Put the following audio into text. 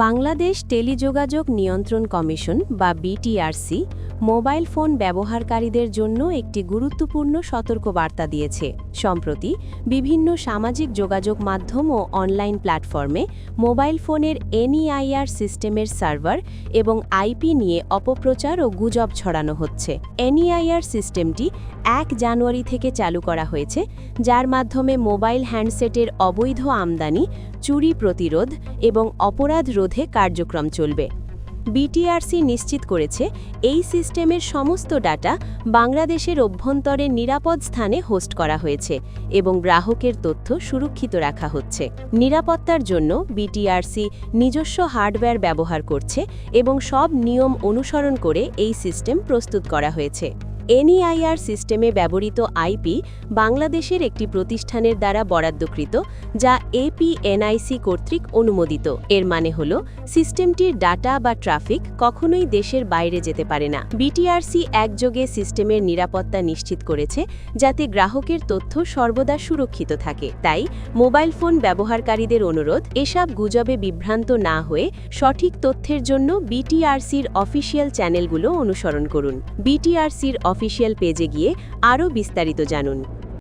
বাংলাদেশ টেলিযোগাযোগ নিয়ন্ত্রণ কমিশন বা বিটিআরসি মোবাইল ফোন ব্যবহারকারীদের জন্য একটি গুরুত্বপূর্ণ সতর্কবার্তা দিয়েছে। সম্প্রতি বিভিন্ন সামাজিক যোগাযোগ মাধ্যম ও অনলাইন প্ল্যাটফর্মে মোবাইল ফোনের এনইআইআর সিস্টেমের সার্ভার এবং আইপি নিয়ে অপপ্রচার ও গুজব ছড়ানো হচ্ছে। এনইআইআর সিস্টেমটি এক জানুয়ারি থেকে চালু করা হয়েছে, যার মাধ্যমে মোবাইল হ্যান্ডসেটের অবৈধ আমদানি, চুরি প্রতিরোধ এবং অপরাধ রোধে কার্যক্রম চলবে। বিটিআরসি নিশ্চিত করেছে, এই সিস্টেমের সমস্ত ডাটা বাংলাদেশের অভ্যন্তরে নিরাপদ স্থানে হোস্ট করা হয়েছে এবং গ্রাহকের তথ্য সুরক্ষিত রাখা হচ্ছে। নিরাপত্তার জন্য বিটিআরসি নিজস্ব হার্ডওয়্যার ব্যবহার করছে এবং সব নিয়ম অনুসরণ করে এই সিস্টেম প্রস্তুত করা হয়েছে। এনইআইআর সিস্টেমে ব্যবহৃত আইপি বাংলাদেশের একটি প্রতিষ্ঠানের দ্বারা বরাদ্দকৃত, যা এপিএনআইসি কর্তৃক অনুমোদিত। এর মানে হল, সিস্টেমটির ডাটা বা ট্রাফিক কখনোই দেশের বাইরে যেতে পারে না। বিটিআরসি একযোগে সিস্টেমের নিরাপত্তা নিশ্চিত করেছে, যাতে গ্রাহকের তথ্য সর্বদা সুরক্ষিত থাকে। তাই, মোবাইল ফোন ব্যবহারকারীদের অনুরোধ, এসব গুজবে বিভ্রান্ত না হয়ে সঠিক তথ্যের জন্য বিটিআরসির অফিসিয়াল চ্যানেলগুলো অনুসরণ করুন। বিটিআরসির অফিসিয়াল পেজে গিয়ে আরও বিস্তারিত জানুন।